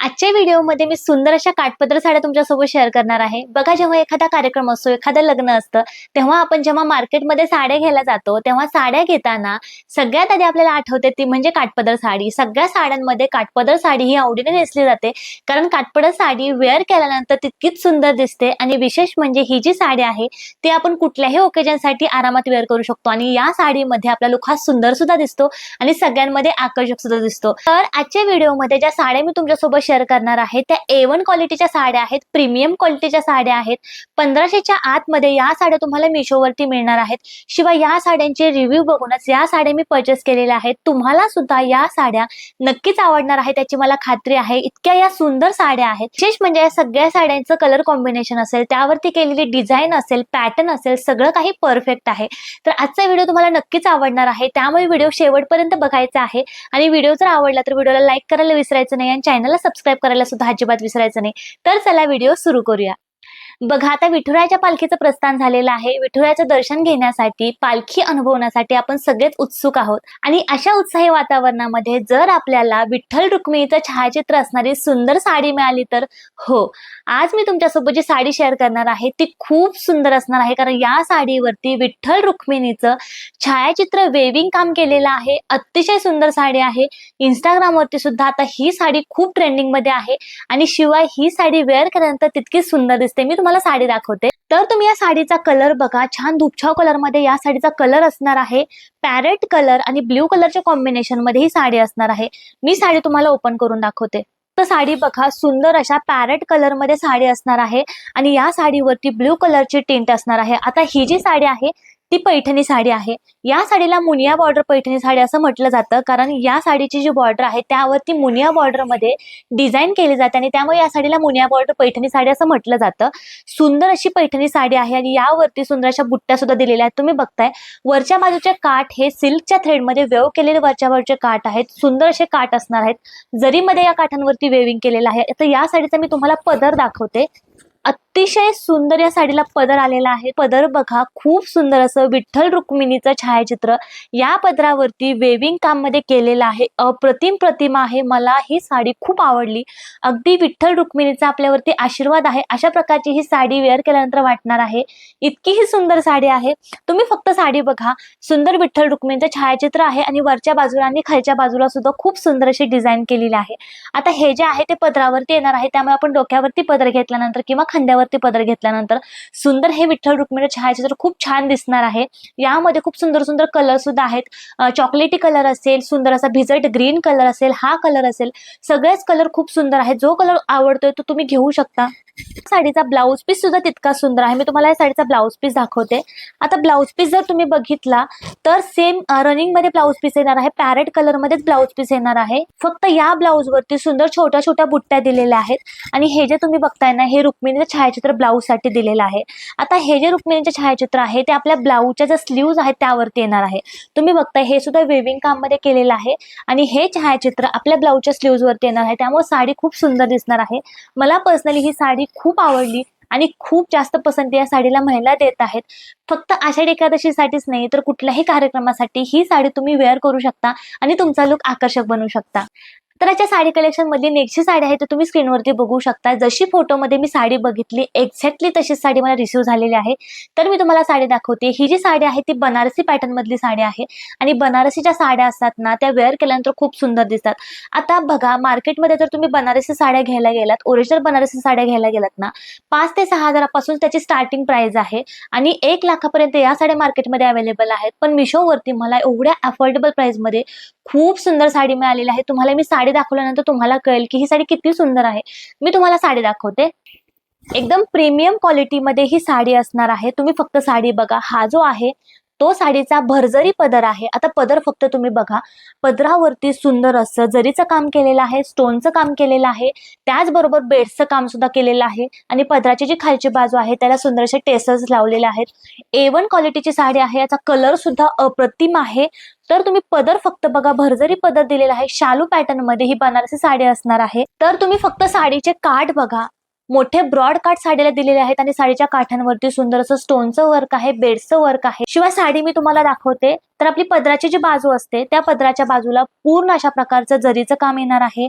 आजच्या व्हिडिओमध्ये मी सुंदर अशा काठपदर साड्या तुमच्यासोबत शेअर करणार आहे. बघा जेव्हा एखादा कार्यक्रम असतो एखादं लग्न असतं तेव्हा आपण जेव्हा मार्केटमध्ये साड्या घ्यायला जातो तेव्हा साड्या घेताना सगळ्यात आधी आपल्याला आठवते ती म्हणजे काठपदर साडी. सगळ्या साड्यांमध्ये काठपदर साडी ही आवडीने नेसली जाते. कारण काठपदर साडी वेअर केल्यानंतर तितकीच सुंदर दिसते आणि विशेष म्हणजे ही जी साडी आहे ती आपण कुठल्याही ओकेजनसाठी आरामात वेअर करू शकतो आणि या साडीमध्ये आपला लुक हा सुंदर सुद्धा दिसतो आणि सगळ्यांमध्ये आकर्षक सुद्धा दिसतो. तर आजच्या व्हिडिओमध्ये ज्या साड्या मी तुमच्यासोबत शेअर करणार आहे. त्या ए वन क्वालिटीच्या साड्या आहेत प्रीमियम क्वालिटीच्या साड्या आहेत. पंधराशेच्या आतमध्ये या साड्या तुम्हाला मिशोवरती मिळणार आहेत. शिवाय या साड्यांचे रिव्ह्यू बघूनच या साड्या मी परचेस केलेल्या आहेत. तुम्हाला सुद्धा या साड्या नक्कीच आवडणार आहे त्याची मला खात्री आहे. इतक्या या सुंदर साड्या आहेत. विशेष म्हणजे या सगळ्या साड्यांचं कलर कॉम्बिनेशन असेल त्यावरती केलेली डिझाईन असेल पॅटर्न असेल सगळं काही परफेक्ट आहे. तर आजचा व्हिडिओ तुम्हाला नक्कीच आवडणार आहे. त्यामुळे व्हिडिओ शेवटपर्यंत बघायचा आहे. आणि व्हिडिओ जर आवडला तर व्हिडिओला लाईक करायला विसरायचं नाही आणि चॅनलला सबस्क्राईब करायला सुद्धा अजिबात विसरायचं नाही. तर चला व्हिडिओ सुरू करूया. बघा आता विठुरायाच्या पालखीचं प्रस्थान झालेलं आहे. विठुरायाचं दर्शन घेण्यासाठी पालखी अनुभवण्यासाठी आपण सगळेच उत्सुक आहोत. आणि अशा उत्साही वातावरणामध्ये जर आपल्याला विठ्ठल रुक्मिणीचं छायाचित्र असणारी सुंदर साडी मिळाली तर हो. आज मी तुमच्यासोबत जी साडी शेअर करणार आहे ती खूप सुंदर असणार आहे. कारण या साडीवरती विठ्ठल रुक्मिणीचं छायाचित्र वेविंग काम केलेलं आहे. अतिशय सुंदर साडी आहे. इंस्टाग्रामवरती सुद्धा आता ही साडी खूप ट्रेंडिंगमध्ये आहे. आणि शिवाय ही साडी वेअर केल्यानंतर तितकी सुंदर दिसते. मी तुम्हाला साडी दाखवते. तर तुम्ही या साडीचा कलर बघा. छान धुपछाव कलरमध्ये या साडीचा कलर असणार आहे. पॅरेट कलर आणि ब्ल्यू कलरच्या कॉम्बिनेशनमध्ये ही साडी असणार आहे. मी साडी तुम्हाला ओपन करून दाखवते. तर साडी बघा सुंदर अशा पॅरेट कलरमध्ये साडी असणार आहे. आणि या साडीवरती ब्ल्यू कलरची टिंट असणार आहे. आता ही जी साडी आहे ती पैठणी साडी आहे. या साडीला मुनिया बॉर्डर पैठणी साडी असं म्हटलं जातं. कारण या साडीची जी बॉर्डर आहे त्यावरती मुनिया बॉर्डरमध्ये डिझाईन केली जाते आणि त्यामुळे या साडीला मुनिया बॉर्डर पैठणी साडी असं म्हटलं जातं. सुंदर अशी पैठणी साडी आहे आणि यावरती सुंदर अशा बुट्ट्या सुद्धा दिलेल्या आहेत. तुम्ही बघताय वरच्या बाजूचे काठ हे सिल्कच्या थ्रेडमध्ये वेव केलेले वरच्या बाजूचे काठ आहेत. सुंदर असे काठ असणार आहेत. जरीमध्ये या काठांवरती वेविंग केलेलं आहे. तर या साडीचा मी तुम्हाला पदर दाखवते. अतिशय सुंदर या साडीला पदर आलेला आहे. पदर बघा खूप सुंदर असं विठ्ठल रुक्मिणीचं छायाचित्र या पदरावरती वेविंग काममध्ये केलेलं आहे. अप्रतिम प्रतिमा आहे. मला ही साडी खूप आवडली. अगदी विठ्ठल रुक्मिणीचा आपल्यावरती आशीर्वाद आहे. अशा प्रकारची ही साडी वेअर केल्यानंतर वाटणार आहे. इतकी ही सुंदर साडी आहे. तुम्ही फक्त साडी बघा. सुंदर विठ्ठल रुक्मिणीचं छायाचित्र आहे आणि वरच्या बाजूला आणि खालच्या बाजूला सुद्धा खूप सुंदर अशी डिझाईन केलेली आहे. आता हे जे आहे ते पदरावरती येणार आहे. त्यामुळे आपण डोक्यावरती पदर घेतल्यानंतर किंवा खांद्यावरती पदर घेतल्यानंतर सुंदर हे विठ्ठल रुक्मिणी छायाचित्र खूप छान दिसणार आहे. यामध्ये खूप सुंदर सुंदर कलर सुद्धा आहेत. चॉकलेटी कलर असेल सुंदर असा भिजट ग्रीन कलर असेल हा कलर असेल. सगळेच कलर खूप सुंदर आहेत. जो कलर आवडतोय तो तुम्ही घेऊ शकता. साडीचा ब्लाऊज पीस सुद्धा तितका सुंदर आहे. मी तुम्हाला या साडीचा ब्लाऊज पीस दाखवते. आता ब्लाऊज पीस जर तुम्ही बघितला तर सेम रनिंगमध्ये ब्लाऊज पीस येणार आहे. पॅरेट कलर मध्येच ब्लाऊज पीस येणार आहे. फक्त या ब्लाऊज वरती सुंदर छोट्या छोट्या बुट्ट्या दिलेल्या आहेत. आणि हे जे तुम्ही बघताय ना हे रुक्मिणीचं छायाचित्र ब्लाऊजसाठी दिलेलं आहे. आता हे जे रुक्मिणीचे छायाचित्र आहे ते आपल्या ब्लाऊजच्या ज्या स्लीव्ज आहेत त्यावरती येणार आहे. तुम्ही बघताय हे सुद्धा वेविंग काममध्ये केलेलं आहे. आणि हे छायाचित्र आपल्या ब्लाऊजच्या स्लीव्ज वरती येणार आहे. त्यामुळे साडी खूप सुंदर दिसणार आहे. मला पर्सनली ही साडी खूप आवडली आणि खूप जास्त पसंती या साडीला महिला देत आहेत. फक्त आषाढी एकादशीसाठीच नाही तर कुठल्याही कार्यक्रमासाठी ही साडी तुम्ही वेअर करू शकता आणि तुमचा लुक आकर्षक बनवू शकता. तर याच्या साडी कलेक्शन मधली नेक्स्ट साडी आहे तर तुम्ही स्क्रीनवरती बघू शकता. जशी फोटोमध्ये मी साडी बघितली एक्झॅक्टली तशीच साडी मला रिसिव्ह झालेली आहे. तर मी तुम्हाला साडी दाखवते. ही जी साडी आहे ती बनारसी पॅटर्न मधली साडी आहे. आणि बनारसीच्या साड्या असतात ना त्या वेअर केल्यानंतर खूप सुंदर दिसतात. आता बघा मार्केटमध्ये जर तुम्ही बनारसी साड्या घ्यायला गेलात ओरिजिनल बनारसी साड्या घ्यायला गेलात ना पाच ते सहा हजारापासून त्याची स्टार्टिंग प्राइस आहे. आणि एक लाखापर्यंत या साड्या मार्केटमध्ये अवेलेबल आहेत. पण मिशोवरती मला एवढ्या अफोर्डेबल प्राइसमध्ये खूप सुंदर साडी मिळालेली आहे. तुम्हाला मी साडी दाखवल्यानंतर तुम्हाला कळेल की ही साडी किती सुंदर आहे. मी तुम्हाला साडी दाखवते. एकदम प्रीमियम क्वालिटीमध्ये ही साडी असणार आहे. तुम्ही फक्त साडी बघा. हा जो आहे तो साडीचा भरजरी पदर आहे आता पदर फक्त तुम्ही बघा पदरावरती सुंदर असं जरीचं काम केलेलं आहे स्टोनचं काम केलेलं आहे त्याचबरोबर बेड्सचं काम सुद्धा केलेलं आहे आणि पदराची जी खालची बाजू आहे त्याला सुंदर असे टेसर्स लावलेले आहेत. ए वन क्वालिटीची साडी आहे याचा कलर सुद्धा अप्रतिम आहे. तर तुम्ही पदर फक्त बघा भरजरी पदर दिलेला आहे शालू पॅटर्नमध्ये ही बनारसी साडी असणार आहे. तर तुम्ही फक्त साडीचे काठ बघा. मोठे ब्रॉड काठ साडीला दिलेले आहेत आणि साडीच्या काठांवरती सुंदर असं स्टोनचं वर्क आहे बेडचं वर्क आहे. शिवाय साडी मी तुम्हाला दाखवते. तर आपली पदराची जी बाजू असते त्या पदराच्या बाजूला पूर्ण अशा प्रकारचं जरीचं काम येणार आहे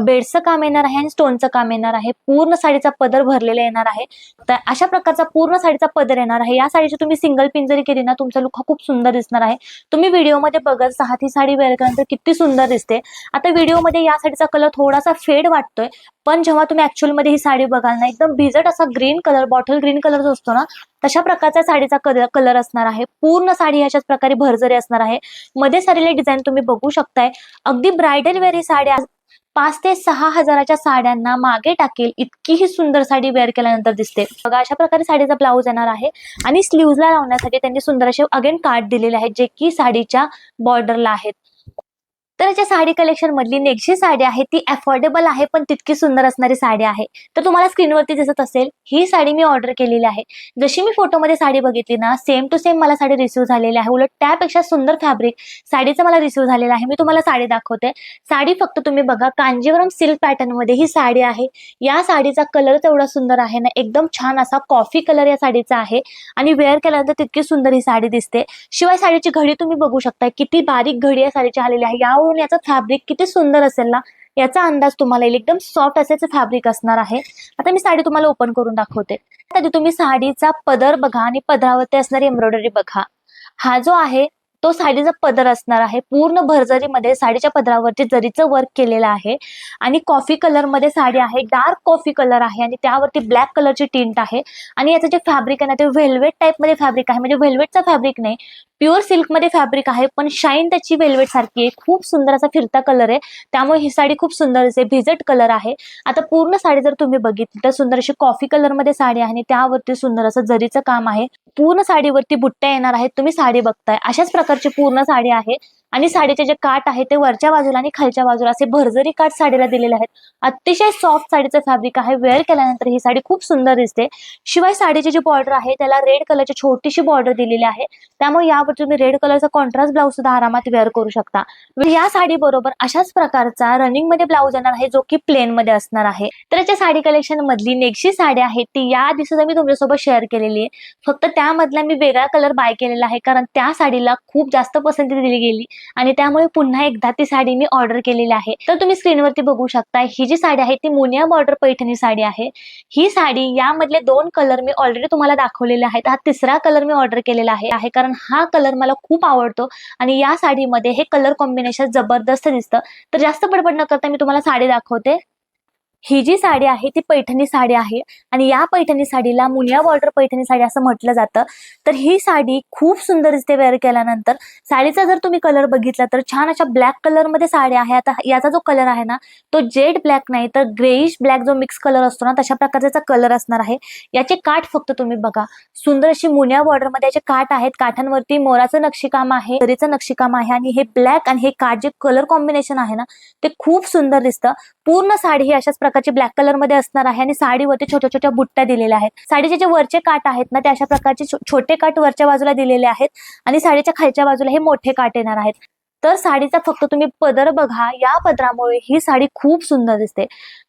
बेडचं काम येणार आहे आणि स्टोनचं काम येणार आहे. पूर्ण साडीचा पदर भरलेला येणार आहे. तर अशा प्रकारचा पूर्ण साडीचा पदर येणार आहे. या साडीची तुम्ही सिंगल पिन जरी केली ना तुमचा लुक हा खूप सुंदर दिसणार आहे. तुम्ही व्हिडिओमध्ये बघत सहा ती साडी वेअर केल्यानंतर किती सुंदर दिसते. आता व्हिडिओमध्ये या साडीचा कलर थोडासा फेड वाटतोय पण जेव्हा तुम्ही ऍक्च्युअलमध्ये मध्ये ही साडी बघाल ना एकदम भिजट असा green colour bottle green colour जो असतो ना तशा प्रकारचा साडीचा कलर कलर असणार आहे. पूर्ण साडी ह्याच्याच प्रकारे भरजरी असणार आहे. मध्ये साडीला डिझाईन तुम्ही बघू शकताय. अगदी ब्रायडल वेअर ही साडी पाच ते सहा हजाराच्या साड्यांना मागे टाकेल इतकी ही सुंदर साडी वेअर केल्यानंतर दिसते. बघा अशा प्रकारे साडीचा ब्लाऊज येणार आहे आणि स्लीव्हजला लावण्यासाठी त्यांनी सुंदर असे अगेन कार्ड दिलेले आहेत जे की साडीच्या बॉर्डरला आहेत. तर याच्या साडी कलेक्शन मधली नेक्स्ट साडी आहे ती अफोर्डेबल आहे पण तितकी सुंदर असणारी साडी आहे. तर तुम्हाला स्क्रीनवरती दिसत असेल ही साडी मी ऑर्डर केलेली आहे. जशी मी फोटोमध्ये साडी बघितली ना सेम टू सेम मला साडी रिसिव्ह झालेली आहे. उलट त्यापेक्षा सुंदर फॅब्रिक साडीचं मला रिसिव्ह झालेलं आहे. मी तुम्हाला साडी दाखवते. साडी फक्त तुम्ही बघा कांजीवरम सिल्क पॅटर्नमध्ये ही साडी आहे. या साडीचा कलर तेवढा सुंदर आहे ना एकदम छान असा कॉफी कलर या साडीचा आहे. आणि वेअर केल्यानंतर तितकी सुंदर ही साडी दिसते. शिवाय साडीची घडी तुम्ही बघू शकता किती बारीक घडी या साडीची आलेली आहे. या यावरून याचं फॅब्रिक किती सुंदर असेल ना याचा अंदाज तुम्हाला येईल. एकदम सॉफ्ट असेच फॅब्रिक असणार आहे. आता मी साडी तुम्हाला ओपन करून दाखवते. आधी तुम्ही साडीचा पदर बघा आणि पदरावरती असणारी एम्ब्रॉयडरी बघा. हा जो आहे तो साडीचा पदर असणार आहे. पूर्ण भरजरीमध्ये साडीच्या पदरावरती जरीचं वर्क केलेलं आहे आणि कॉफी कलरमध्ये साडी आहे डार्क कॉफी कलर आहे आणि त्यावरती ब्लॅक कलरची टिंट आहे. आणि याचं जे फॅब्रिक आहे ना ते व्हेल्वेट टाईपमध्ये फॅब्रिक आहे. म्हणजे व्हेल्वेटचा फॅब्रिक नाही प्युअर सिल्कमध्ये फॅब्रिक आहे पण शाईन त्याची वेल्वेट सारखी आहे. खूप सुंदर असा फिरता कलर आहे. त्यामुळे ही साडी खूप सुंदर आहे भिजट कलर आहे. आता पूर्ण साडी जर तुम्ही बघितली तर सुंदर अशी कॉफी कलरमध्ये साडी आहे आणि त्यावरती सुंदर असं जरीचं काम आहे. पूर्ण साडीवरती बुट्ट्या येणार आहेत. तुम्ही साडी बघताय. अशाच प्रकारची पूर्ण साडी आहे. आणि साडीचे जे काठ आहे ते वरच्या बाजूला आणि खालच्या बाजूला असे भरजरी काठ साडीला दिलेले आहेत. अतिशय सॉफ्ट साडीचं फॅब्रिक आहे. वेअर केल्यानंतर ही साडी खूप सुंदर दिसते. शिवाय साडीची जी बॉर्डर आहे त्याला रेड कलरची छोटीशी बॉर्डर दिलेली आहे. त्यामुळे यावर तुम्ही रेड कलरचा कॉन्ट्रास्ट ब्लाऊज सुद्धा आरामात वेअर करू शकता. म्हणजे या साडी बरोबर अशाच प्रकारचा रनिंगमध्ये ब्लाऊज येणार आहे जो की प्लेन मध्ये असणार आहे. तर याच्या साडी कलेक्शन मधली नेक्स्टची साडी आहे ती या दिवसात मी तुमच्यासोबत शेअर केलेली आहे. फक्त त्यामधला मी वेगळा कलर बाय केलेला आहे कारण त्या साडीला खूप जास्त पसंती दिली गेली. आणि त्यामुळे पुन्हा एकदा ती साडी मी ऑर्डर केलेली आहे. तर तुम्ही स्क्रीनवरती बघू शकता ही जी साडी आहे ती मुनिया बॉर्डर पैठणी साडी आहे. ही साडी यामधले दोन कलर मी ऑलरेडी तुम्हाला दाखवलेले आहेत. हा तिसरा कलर मी ऑर्डर केलेला आहे आहे कारण हा कलर मला खूप आवडतो आणि या साडीमध्ये हे कलर कॉम्बिनेशन जबरदस्त दिसतं. तर जास्त बडबड न करता मी तुम्हाला साडी दाखवते. ही जी साडी आहे ती पैठणी साडी आहे आणि या पैठणी साडीला मुनिया बॉर्डर पैठणी साडी असं म्हटलं जातं. तर ही साडी खूप सुंदर दिसते वेअर केल्यानंतर साडीचा जर तुम्ही कलर बघितला तर छान अशा ब्लॅक कलरमध्ये साडी आहे. आता याचा जो कलर आहे ना तो जेड ब्लॅक नाही तर ग्रेइश ब्लॅक जो मिक्स कलर असतो ना तशा प्रकारचा कलर असणार आहे. याचे काठ फक्त तुम्ही बघा. सुंदर अशी मुनिया बॉर्डरमध्ये याचे काठ आहेत. काठांवरती मोराचं नक्षीकाम आहे दरीचं नक्षीकाम आहे आणि हे ब्लॅक आणि हे काठ जे कलर कॉम्बिनेशन आहे ना ते खूप सुंदर दिसतं. पूर्ण साडी ही अशाच प्रकारची ब्लॅक कलरमध्ये असणार आहे आणि साडीवरती छोट्या छोट्या बुट्ट्या दिलेल्या आहेत. साडीचे जे वरचे काठ आहेत ना ते अशा प्रकारचे छोटे काठ वरच्या बाजूला दिलेले आहेत आणि साडीच्या खालच्या बाजूला हे मोठे काठ येणार आहेत. तर साडीचा फक्त तुम्ही पदर बघा या पदरामुळे ही साडी खूप सुंदर दिसते.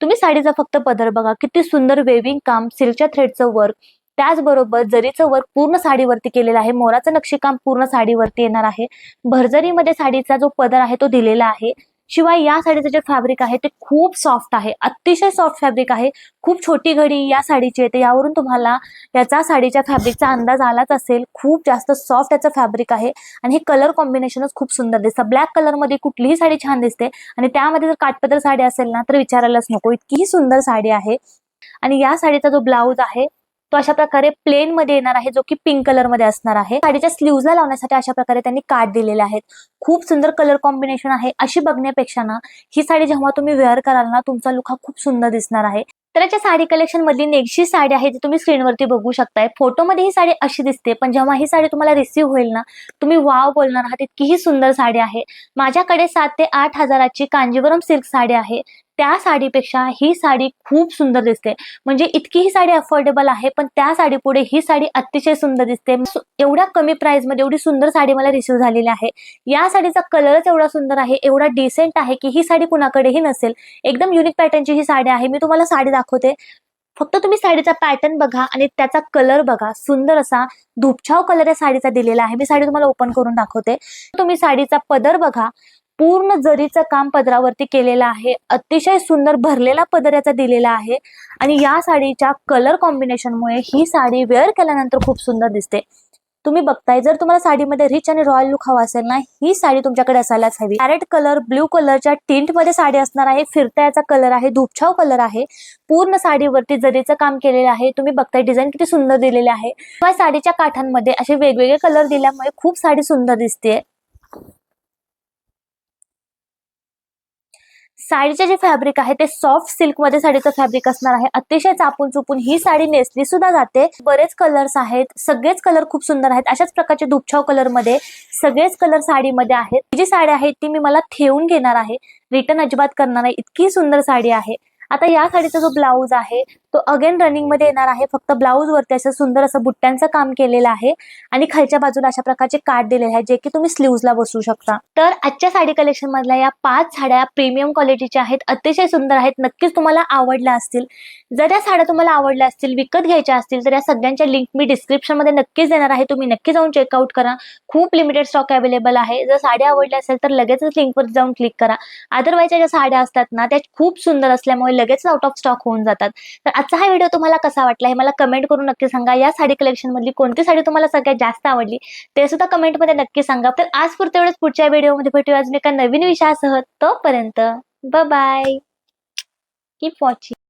तुम्ही साडीचा फक्त पदर बघा किती सुंदर वेविंग काम सिल्कच्या थ्रेडचं वर्क त्याचबरोबर जरीचं वर्क पूर्ण साडीवरती केलेलं आहे मोराचं नक्षीकाम पूर्ण साडीवरती येणार आहे. भरजरीमध्ये साडीचा जो पदर आहे तो दिलेला आहे. शिवाय या साडीचं जे फॅब्रिक आहे ते खूप सॉफ्ट आहे. अतिशय सॉफ्ट फॅब्रिक आहे. खूप छोटी घडी या साडीची येते यावरून तुम्हाला याचा साडीच्या फॅब्रिकचा अंदाज आलाच असेल. खूप जास्त सॉफ्ट याचं फॅब्रिक आहे. आणि हे कलर कॉम्बिनेशनच खूप सुंदर दिसतं. ब्लॅक कलरमध्ये कुठलीही साडी छान दिसते. आणि त्यामध्ये जर काटपदर साडी असेल ना तर विचारायलाच नको. इतकीही सुंदर साडी आहे. आणि या साडीचा जो ब्लाऊज आहे तो अशा प्रकारे प्लेन मध्ये येणार आहे जो की पिंक कलरमध्ये असणार आहे. साडीच्या स्लीव्हजला लावण्यासाठी अशा प्रकारे त्यांनी काठ दिलेले आहेत. खूप सुंदर कलर कॉम्बिनेशन आहे. अशी बघण्यापेक्षा ना ही साडी जेव्हा तुम्ही वेअर कराल ना तुमचा लुक हा खूप सुंदर दिसणार आहे. तर याच्या साडी कलेक्शन मधली नेक्स्टची साडी आहे जी तुम्ही स्क्रीनवरती बघू शकताय. फोटोमध्ये ही साडी अशी दिसते पण जेव्हा ही साडी तुम्हाला रिसीव्ह होईल ना तुम्ही वाव बोलणार आहात इतकी ही सुंदर साडी आहे. माझ्याकडे सात ते आठ हजाराची कांजीवरम सिल्क साडी आहे. त्या साडीपेक्षा ही साडी खूप सुंदर दिसते. म्हणजे इतकी ही साडी अफोर्डेबल आहे पण त्या साडी पुढे ही साडी अतिशय सुंदर दिसते. एवढ्या कमी प्राइसमध्ये एवढी सुंदर साडी मला रिसिव्ह झालेली आहे. या साडीचा कलरच एवढा सुंदर आहे एवढा डिसेंट आहे की ही साडी कुणाकडेही नसेल. एकदम युनिक पॅटर्नची ही साडी आहे. मी तुम्हाला साडी दाखवते. फक्त तुम्ही साडीचा पॅटर्न बघा आणि त्याचा कलर बघा. सुंदर असा धुपछाव कलर या साडीचा दिलेला आहे. मी साडी तुम्हाला ओपन करून दाखवते. तुम्ही साडीचा पदर बघा. पूर्ण जरीचं काम पदरावरती केलेलं आहे अतिशय सुंदर भरलेला पदर याचा दिलेला आहे आणि या साडीच्या कलर कॉम्बिनेशनमुळे ही साडी वेअर केल्यानंतर खूप सुंदर दिसते. तुम्ही बघताय जर तुम्हाला साडीमध्ये रिच आणि रॉयल लुक हवा असेल ना ही साडी तुमच्याकडे असायलाच हवी. कॅरेट कलर ब्ल्यू कलरच्या टिंटमध्ये साडी असणार आहे फिरता याचा कलर आहे धुपछाव कलर आहे. पूर्ण साडीवरती जरीचं काम केलेलं आहे तुम्ही बघताय डिझाईन किती सुंदर दिलेले आहे. किंवा साडीच्या काठांमध्ये असे वेगवेगळे कलर दिल्यामुळे खूप साडी सुंदर दिसते साडीचे जे फॅब्रिक आहे ते सॉफ्ट सिल्कमध्ये साडीचं फॅब्रिक असणार आहे. अतिशय चापून चुपून ही साडी नेसली सुद्धा जाते. बरेच कलर्स आहेत सगळेच कलर खूप सुंदर आहेत. अशाच प्रकारचे धुपछाव कलरमध्ये सगळेच कलर साडीमध्ये आहेत. जी साडी आहे ती मी मला ठेवून घेणार आहे. रिटर्न अजिबात करणार आहे इतकी सुंदर साडी आहे. आता या साडीचा जो ब्लाऊज आहे तो अगेन रनिंगमध्ये येणार आहे. फक्त ब्लाऊज वरती असं सुंदर असं बुट्ट्यांचं काम केलेलं आहे. आणि खालच्या बाजूला अशा प्रकारचे कार्ड दिलेले आहे जे की तुम्ही स्लीव्हजला बसू शकता. तर आजच्या साडी कलेक्शन मधल्या या पाच साड्या प्रीमियम क्वालिटीच्या आहेत अतिशय सुंदर आहेत नक्कीच तुम्हाला आवडल्या असतील. जर या साड्या तुम्हाला आवडल्या असतील विकत घ्यायच्या असतील तर या सगळ्यांच्या लिंक मी डिस्क्रिप्शनमध्ये नक्कीच देणार आहे. तुम्ही नक्की जाऊन चेकआउट करा. खूप लिमिटेड स्टॉक अवेलेबल आहे. जर साड्या आवडल्या असेल तर लगेचच लिंकवर जाऊन क्लिक करा. अदरवाईज ज्या साड्या असतात ना त्या खूप सुंदर असल्यामुळे लगेच आउट ऑफ स्टॉक होऊन जातात. तर आजचा हा व्हिडिओ तुम्हाला कसा वाटला हे मला कमेंट करून नक्की सांगा. या साडी कलेक्शन मधली कोणती साडी तुम्हाला सगळ्यात जास्त आवडली ते सुद्धा कमेंटमध्ये नक्की सांगा. तर आज पुरते वेळेस पुढच्या व्हिडिओमध्ये भेटूया अजून एका नवीन विषयासह. तोपर्यंत बाय कीप वॉचिंग